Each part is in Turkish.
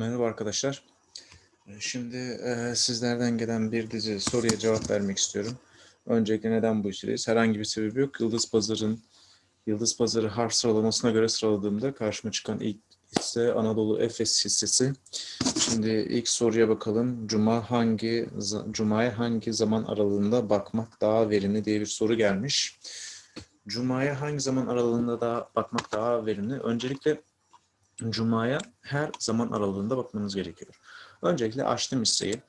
Merhaba arkadaşlar. Ee, Şimdi e, sizlerden gelen bir dizi soruya cevap vermek istiyorum. Öncelikle neden bu işteyiz? Herhangi bir sebebi yok. Yıldız Pazarı'nın Yıldız Pazarı harf sıralamasına göre sıraladığımda karşıma çıkan ilk hisse Anadolu Efes hissesi. Şimdi ilk soruya bakalım. Cuma hangi Cuma'ya hangi zaman aralığında bakmak daha verimli diye bir soru gelmiş. Cuma'ya hangi zaman aralığında daha bakmak daha verimli? Öncelikle Cuma'ya her zaman aralığında bakmanız gerekiyor. Öncelikle açtım hisseyi.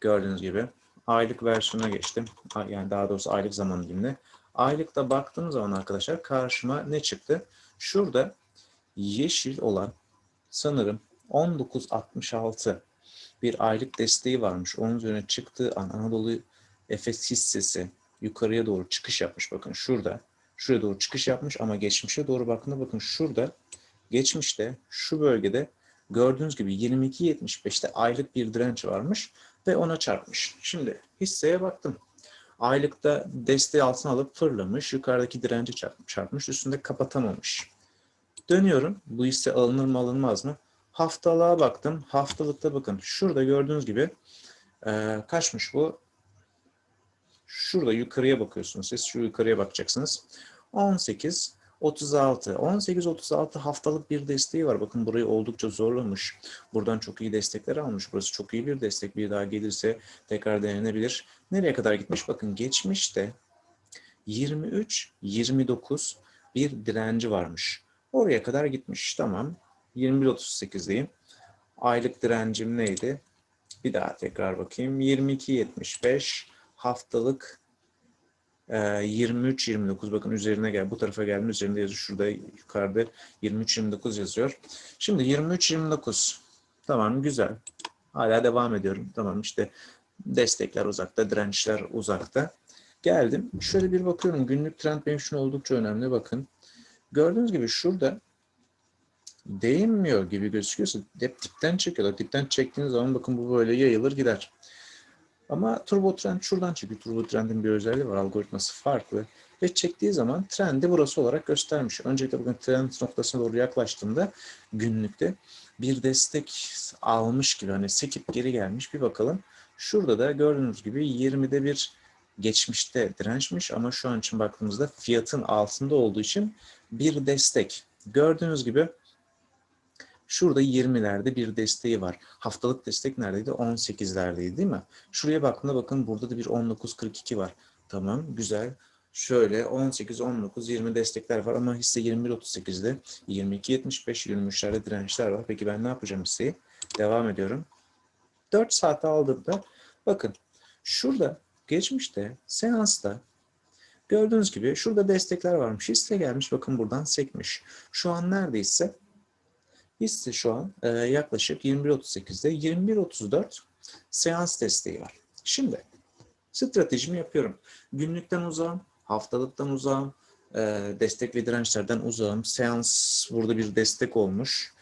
Gördüğünüz gibi aylık versiyona geçtim. Yani daha doğrusu aylık zaman dilimine. Aylıkta baktığım zaman arkadaşlar karşıma ne çıktı? Şurada yeşil olan sanırım 19.66 bir aylık desteği varmış. Onun üzerine çıktığı an Anadolu Efes hissesi yukarıya doğru çıkış yapmış. Bakın şurada. Şuraya doğru çıkış yapmış ama geçmişe doğru baktığında bakın şurada geçmişte şu bölgede gördüğünüz gibi 22.75'te aylık bir direnç varmış ve ona çarpmış. Şimdi hisseye baktım. Aylıkta desteği altına alıp fırlamış, yukarıdaki direnci çarp- çarpmış, üstünde kapatamamış. Dönüyorum. Bu hisse alınır mı alınmaz mı? Haftalığa baktım. Haftalıkta bakın şurada gördüğünüz gibi eee, kaçmış bu? Şurada yukarıya bakıyorsunuz. Siz şu yukarıya bakacaksınız. 18 36. 18 36 haftalık bir desteği var. Bakın burayı oldukça zorlamış. Buradan çok iyi destekler almış. Burası çok iyi bir destek. Bir daha gelirse tekrar denenebilir. Nereye kadar gitmiş? Bakın geçmişte 23 29 bir direnci varmış. Oraya kadar gitmiş. Tamam. 21 38'deyim. Aylık direncim neydi? Bir daha tekrar bakayım. 22 75 haftalık 23-29 bakın üzerine gel bu tarafa geldim üzerinde yazıyor şurada yukarıda 23-29 yazıyor. Şimdi 23-29 tamam güzel. Hala devam ediyorum. Tamam işte destekler uzakta dirençler uzakta. Geldim. Şöyle bir bakıyorum. Günlük trend benim için oldukça önemli. Bakın gördüğünüz gibi şurada değinmiyor gibi gözüküyorsa hep dipten çekiyorlar. Dipten çektiğiniz zaman bakın bu böyle yayılır gider. Ama turbo trend şuradan çekiyor. Turbo trendin bir özelliği var. Algoritması farklı. Ve çektiği zaman trendi burası olarak göstermiş. Öncelikle bugün trend noktasına doğru yaklaştığımda günlükte bir destek almış gibi hani sekip geri gelmiş bir bakalım. Şurada da gördüğünüz gibi 20'de bir geçmişte dirençmiş ama şu an için baktığımızda fiyatın altında olduğu için bir destek. Gördüğünüz gibi Şurada 20'lerde bir desteği var. Haftalık destek neredeydi? 18'lerdeydi değil mi? Şuraya baktığında bakın burada da bir 19.42 var. Tamam güzel. Şöyle 18, 19, 20 destekler var ama hisse 21.38'de 22.75, 23'lerde dirençler var. Peki ben ne yapacağım hisseyi? Devam ediyorum. 4 saate aldığımda bakın şurada geçmişte seansta gördüğünüz gibi şurada destekler varmış. Hisse gelmiş bakın buradan sekmiş. Şu an neredeyse Hisse şu an e, yaklaşık 21.38'de 21.34 seans desteği var. Şimdi stratejimi yapıyorum. Günlükten uzağım, haftalıktan uzağım, e, destek ve dirençlerden uzağım. Seans burada bir destek olmuş.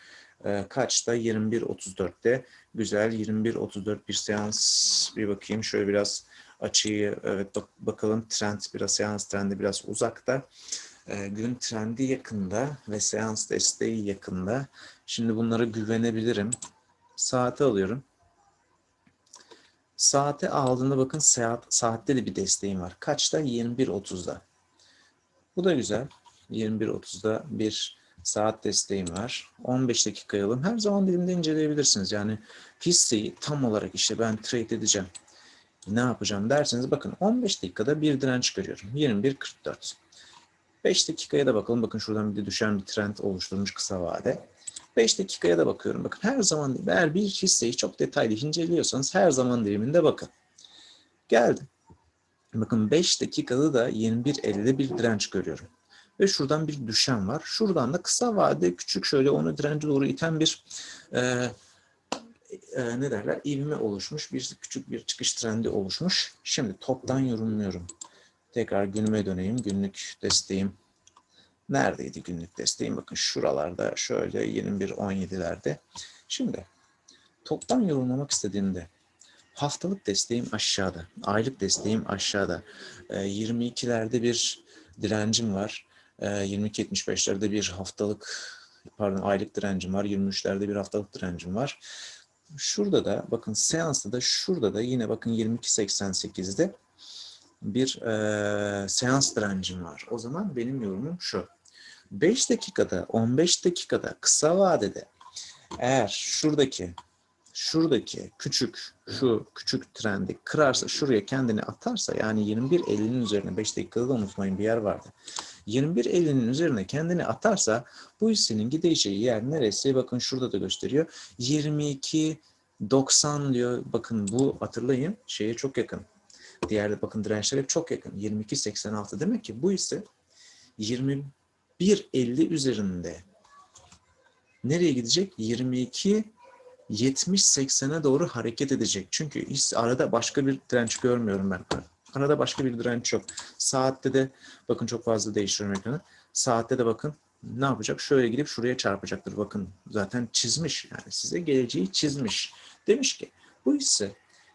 E, kaçta? 21.34'te. Güzel 21.34 bir seans. Bir bakayım şöyle biraz açıyı evet bak, bakalım trend biraz seans trendi biraz uzakta. E, gün trendi yakında ve seans desteği yakında. Şimdi bunlara güvenebilirim. Saate alıyorum. Saate aldığında bakın saat, saatte de bir desteğim var. Kaçta? 21.30'da. Bu da güzel. 21.30'da bir saat desteğim var. 15 dakika yılım. Her zaman dilimde inceleyebilirsiniz. Yani hisseyi tam olarak işte ben trade edeceğim. Ne yapacağım derseniz bakın 15 dakikada bir direnç görüyorum. 21.44. 5 dakikaya da bakalım. Bakın şuradan bir de düşen bir trend oluşturmuş kısa vade. 5 dakikaya da bakıyorum. Bakın her zaman eğer bir hisseyi çok detaylı inceliyorsanız her zaman diliminde bakın. Geldim. Bakın 5 dakikada da 21.50'de bir direnç görüyorum. Ve şuradan bir düşen var. Şuradan da kısa vade küçük şöyle onu dirence doğru iten bir e, e, ne derler ivme oluşmuş. Bir küçük bir çıkış trendi oluşmuş. Şimdi toptan yorumluyorum. Tekrar günüme döneyim. Günlük desteğim neredeydi günlük desteğim? Bakın şuralarda şöyle 21-17'lerde. Şimdi toptan yorumlamak istediğimde haftalık desteğim aşağıda, aylık desteğim aşağıda. Ee, 22'lerde bir direncim var. Ee, 22-75'lerde bir haftalık pardon aylık direncim var. 23'lerde bir haftalık direncim var. Şurada da bakın seansta da şurada da yine bakın 22.88'de bir e, seans direncim var. O zaman benim yorumum şu. 5 dakikada, 15 dakikada kısa vadede eğer şuradaki şuradaki küçük şu küçük trendi kırarsa şuraya kendini atarsa yani 21.50'nin üzerine 5 dakikada da unutmayın bir yer vardı. 21.50'nin üzerine kendini atarsa bu hissenin gideceği yer neresi? Bakın şurada da gösteriyor. 22.90 diyor. Bakın bu hatırlayın şeye çok yakın. Diğer bakın dirençler hep çok yakın. 22.86 demek ki bu hisse 21.50 üzerinde nereye gidecek? 22 70-80'e doğru hareket edecek. Çünkü hiç arada başka bir direnç görmüyorum ben. Arada başka bir direnç yok. Saatte de bakın çok fazla değiştiriyorum ekranı. Saatte de bakın ne yapacak? Şöyle gidip şuraya çarpacaktır. Bakın zaten çizmiş. Yani size geleceği çizmiş. Demiş ki bu hisse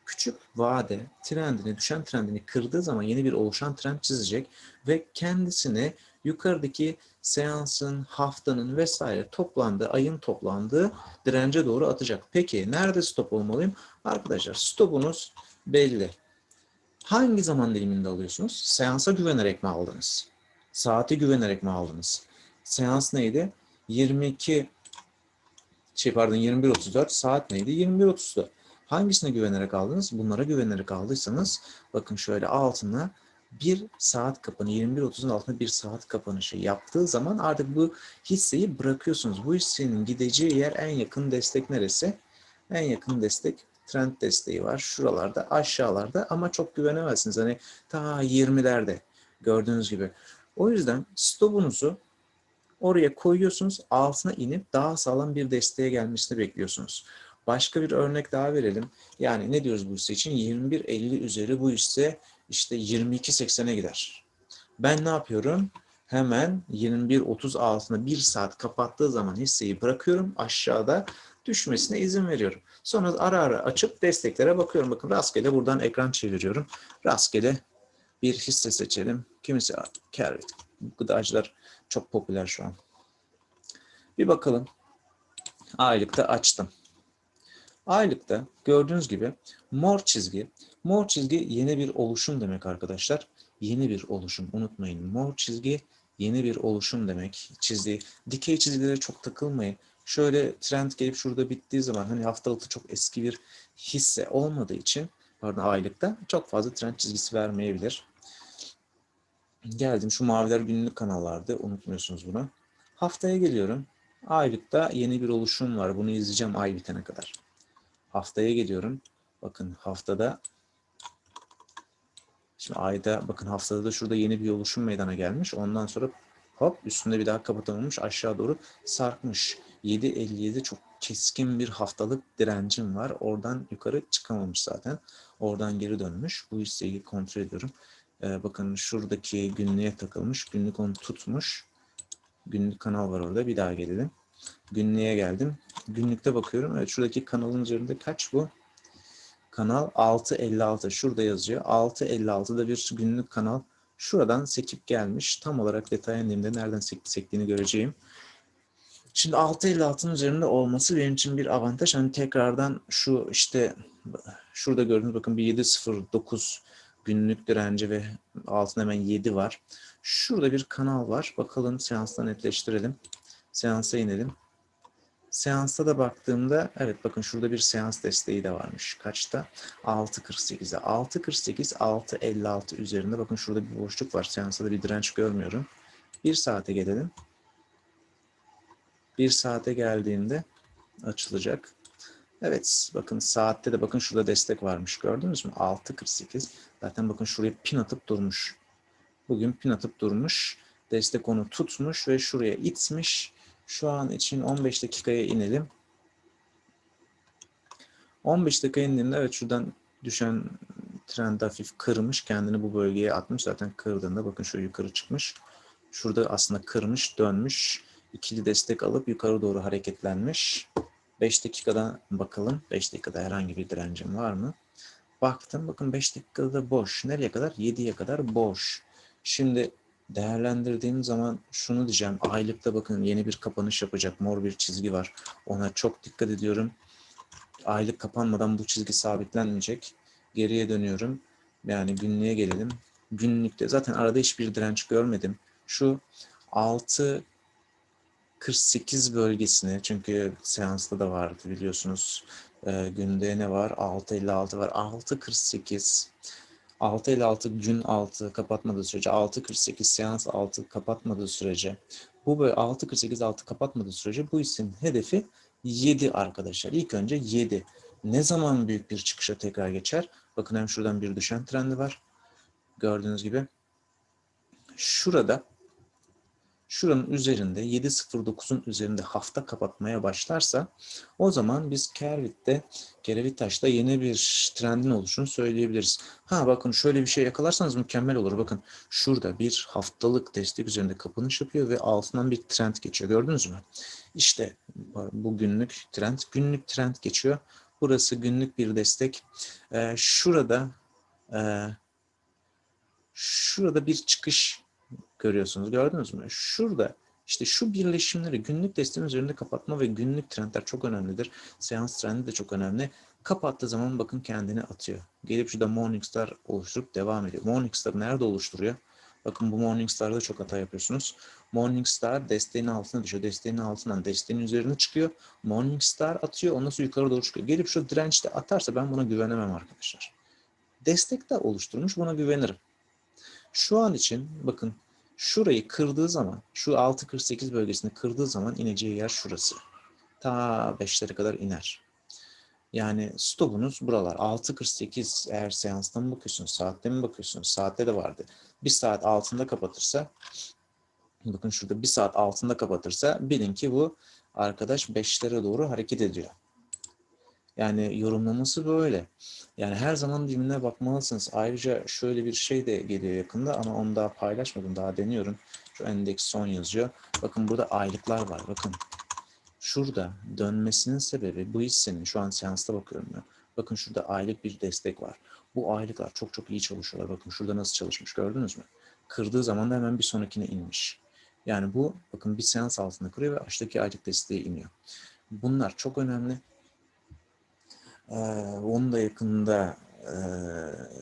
küçük vade trendini, düşen trendini kırdığı zaman yeni bir oluşan trend çizecek ve kendisini yukarıdaki seansın, haftanın vesaire toplandığı, ayın toplandığı dirence doğru atacak. Peki nerede stop olmalıyım? Arkadaşlar stopunuz belli. Hangi zaman diliminde alıyorsunuz? Seansa güvenerek mi aldınız? Saate güvenerek mi aldınız? Seans neydi? 22 şey pardon 21.34 saat neydi? 21.34. Hangisine güvenerek aldınız? Bunlara güvenerek aldıysanız bakın şöyle altına bir saat kapanı 21.30'un altında bir saat kapanışı yaptığı zaman artık bu hisseyi bırakıyorsunuz. Bu hissenin gideceği yer en yakın destek neresi? En yakın destek trend desteği var. Şuralarda aşağılarda ama çok güvenemezsiniz. Hani ta 20'lerde gördüğünüz gibi. O yüzden stopunuzu oraya koyuyorsunuz. Altına inip daha sağlam bir desteğe gelmesini bekliyorsunuz. Başka bir örnek daha verelim. Yani ne diyoruz bu hisse için? 21.50 üzeri bu hisse işte 22.80'e gider. Ben ne yapıyorum? Hemen 21.30 altında bir saat kapattığı zaman hisseyi bırakıyorum. Aşağıda düşmesine izin veriyorum. Sonra ara ara açıp desteklere bakıyorum. Bakın rastgele buradan ekran çeviriyorum. Rastgele bir hisse seçelim. Kimisi kar gıdacılar çok popüler şu an. Bir bakalım. Aylıkta açtım. Aylıkta gördüğünüz gibi mor çizgi. Mor çizgi yeni bir oluşum demek arkadaşlar. Yeni bir oluşum. Unutmayın mor çizgi yeni bir oluşum demek. Çizgi. Dikey çizgilere çok takılmayın. Şöyle trend gelip şurada bittiği zaman hani haftalıkta çok eski bir hisse olmadığı için pardon aylıkta çok fazla trend çizgisi vermeyebilir. Geldim şu maviler günlük kanallardı. Unutmuyorsunuz bunu. Haftaya geliyorum. Aylıkta yeni bir oluşum var. Bunu izleyeceğim ay bitene kadar. Haftaya geliyorum. Bakın haftada şimdi ayda bakın haftada da şurada yeni bir oluşum meydana gelmiş. Ondan sonra hop üstünde bir daha kapatamamış aşağı doğru sarkmış. 7.57 çok keskin bir haftalık direncim var. Oradan yukarı çıkamamış zaten. Oradan geri dönmüş. Bu hisseyi kontrol ediyorum. Ee, bakın şuradaki günlüğe takılmış. Günlük onu tutmuş. Günlük kanal var orada. Bir daha gelelim. Günlüğe geldim. Günlükte bakıyorum. Evet şuradaki kanalın üzerinde kaç bu? Kanal 6.56. Şurada yazıyor. 6.56'da bir günlük kanal. Şuradan sekip gelmiş. Tam olarak detay indiğimde nereden sekip sektiğini göreceğim. Şimdi 6.56'nın üzerinde olması benim için bir avantaj. Hani tekrardan şu işte şurada gördüğünüz bakın bir 7.09 günlük direnci ve altında hemen 7 var. Şurada bir kanal var. Bakalım seansla netleştirelim. Seansa inelim. Seansta da baktığımda evet bakın şurada bir seans desteği de varmış. Kaçta? 6.48'e. 6.48, 6.56 üzerinde bakın şurada bir boşluk var. Seansta da bir direnç görmüyorum. Bir saate gelelim. Bir saate geldiğinde açılacak. Evet bakın saatte de bakın şurada destek varmış. Gördünüz mü? 6.48. Zaten bakın şuraya pin atıp durmuş. Bugün pin atıp durmuş. Destek onu tutmuş ve şuraya itmiş. Şu an için 15 dakikaya inelim. 15 dakika indiğinde evet şuradan düşen trend hafif kırmış. Kendini bu bölgeye atmış. Zaten kırdığında bakın şu yukarı çıkmış. Şurada aslında kırmış, dönmüş. İkili destek alıp yukarı doğru hareketlenmiş. 5 dakikada bakalım. 5 dakikada herhangi bir direncim var mı? Baktım. Bakın 5 dakikada boş. Nereye kadar? 7'ye kadar boş. Şimdi Değerlendirdiğim zaman şunu diyeceğim. Aylıkta bakın yeni bir kapanış yapacak. Mor bir çizgi var. Ona çok dikkat ediyorum. Aylık kapanmadan bu çizgi sabitlenmeyecek. Geriye dönüyorum. Yani günlüğe gelelim. Günlükte zaten arada hiçbir direnç görmedim. Şu 6 48 bölgesini çünkü seansta da vardı biliyorsunuz. Ee, günde ne var? 6.56 var. 6.48 6.56 gün 6 kapatmadığı sürece 6.48 seans 6 kapatmadığı sürece bu böyle 6.48 6 kapatmadığı sürece bu hissenin hedefi 7 arkadaşlar. İlk önce 7. Ne zaman büyük bir çıkışa tekrar geçer? Bakın hem şuradan bir düşen trendi var. Gördüğünüz gibi. Şurada şuranın üzerinde 7.09'un üzerinde hafta kapatmaya başlarsa o zaman biz Kervit'te, Kerevitaş'ta yeni bir trendin oluşunu söyleyebiliriz. Ha bakın şöyle bir şey yakalarsanız mükemmel olur. Bakın şurada bir haftalık destek üzerinde kapanış yapıyor ve altından bir trend geçiyor. Gördünüz mü? İşte bu günlük trend. Günlük trend geçiyor. Burası günlük bir destek. Ee, şurada e, şurada bir çıkış görüyorsunuz. Gördünüz mü? Şurada işte şu birleşimleri günlük desteğin üzerinde kapatma ve günlük trendler çok önemlidir. Seans trendi de çok önemli. Kapattığı zaman bakın kendini atıyor. Gelip şurada Morningstar oluşturup devam ediyor. Morningstar nerede oluşturuyor? Bakın bu Morningstar'da çok hata yapıyorsunuz. Morningstar desteğin altına düşüyor. Desteğin altından desteğin üzerine çıkıyor. Morningstar atıyor. Ondan sonra yukarı doğru çıkıyor. Gelip şu dirençte atarsa ben buna güvenemem arkadaşlar. Destek de oluşturmuş. Buna güvenirim. Şu an için bakın şurayı kırdığı zaman şu 6.48 bölgesini kırdığı zaman ineceği yer şurası. Ta 5'lere kadar iner. Yani stopunuz buralar. 6.48 eğer seanstan mı bakıyorsunuz, saatte mi bakıyorsunuz? Saatte de vardı. Bir saat altında kapatırsa bakın şurada bir saat altında kapatırsa bilin ki bu arkadaş 5'lere doğru hareket ediyor. Yani yorumlaması böyle. Yani her zaman dilimine bakmalısınız. Ayrıca şöyle bir şey de geliyor yakında ama onu daha paylaşmadım. Daha deniyorum. Şu endeks son yazıyor. Bakın burada aylıklar var. Bakın şurada dönmesinin sebebi bu hissenin şu an seansta bakıyorum ben. Bakın şurada aylık bir destek var. Bu aylıklar çok çok iyi çalışıyorlar. Bakın şurada nasıl çalışmış gördünüz mü? Kırdığı zaman da hemen bir sonrakine inmiş. Yani bu bakın bir seans altında kırıyor ve aşağıdaki aylık desteğe iniyor. Bunlar çok önemli. Onu da yakında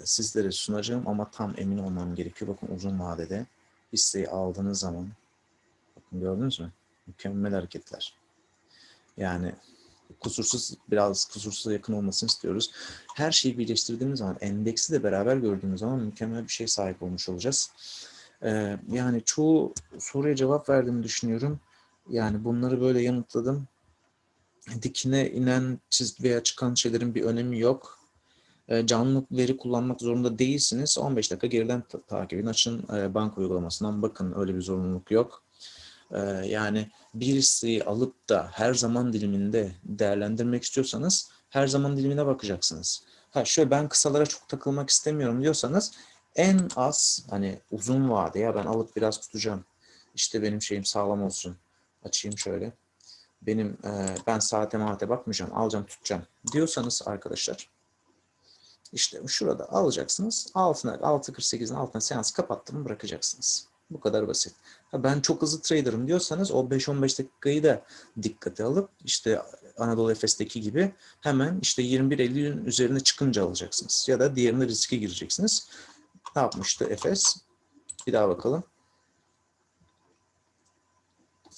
sizlere sunacağım ama tam emin olmam gerekiyor. Bakın uzun vadede hisseyi aldığınız zaman bakın gördünüz mü? Mükemmel hareketler. Yani kusursuz biraz kusursuza yakın olmasını istiyoruz. Her şeyi birleştirdiğimiz zaman endeksi de beraber gördüğümüz zaman mükemmel bir şey sahip olmuş olacağız. Yani çoğu soruya cevap verdiğimi düşünüyorum. Yani bunları böyle yanıtladım dikine inen çizgi veya çıkan şeylerin bir önemi yok. E, canlı veri kullanmak zorunda değilsiniz. 15 dakika geriden ta. Açın e, banka uygulamasından bakın. Öyle bir zorunluluk yok. E, yani bir listeyi alıp da her zaman diliminde değerlendirmek istiyorsanız her zaman dilimine bakacaksınız. Ha şöyle ben kısalara çok takılmak istemiyorum diyorsanız en az hani uzun vade ya ben alıp biraz tutacağım. İşte benim şeyim sağlam olsun. Açayım şöyle benim e, ben saate maate bakmayacağım, alacağım tutacağım diyorsanız arkadaşlar işte şurada alacaksınız. Altına 6.48'in altına seans kapattım bırakacaksınız. Bu kadar basit. Ha, ben çok hızlı trader'ım diyorsanız o 5-15 dakikayı da dikkate alıp işte Anadolu Efes'teki gibi hemen işte 21.50'nin üzerine çıkınca alacaksınız. Ya da diğerine riske gireceksiniz. Ne yapmıştı Efes? Bir daha bakalım.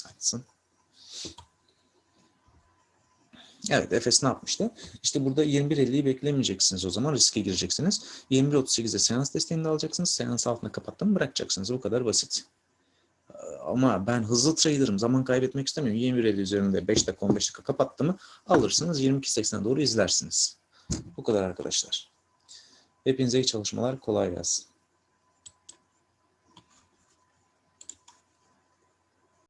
Açsın. Evet Efes ne yapmıştı? İşte burada 21.50'yi beklemeyeceksiniz o zaman riske gireceksiniz. 21.38'de seans desteğini alacaksınız. Seans altına kapattım bırakacaksınız. Bu kadar basit. Ama ben hızlı trader'ım. Zaman kaybetmek istemiyorum. 21.50 üzerinde 5 dakika 15 dakika kapattı mı alırsınız. 22.80'e doğru izlersiniz. Bu kadar arkadaşlar. Hepinize iyi çalışmalar. Kolay gelsin.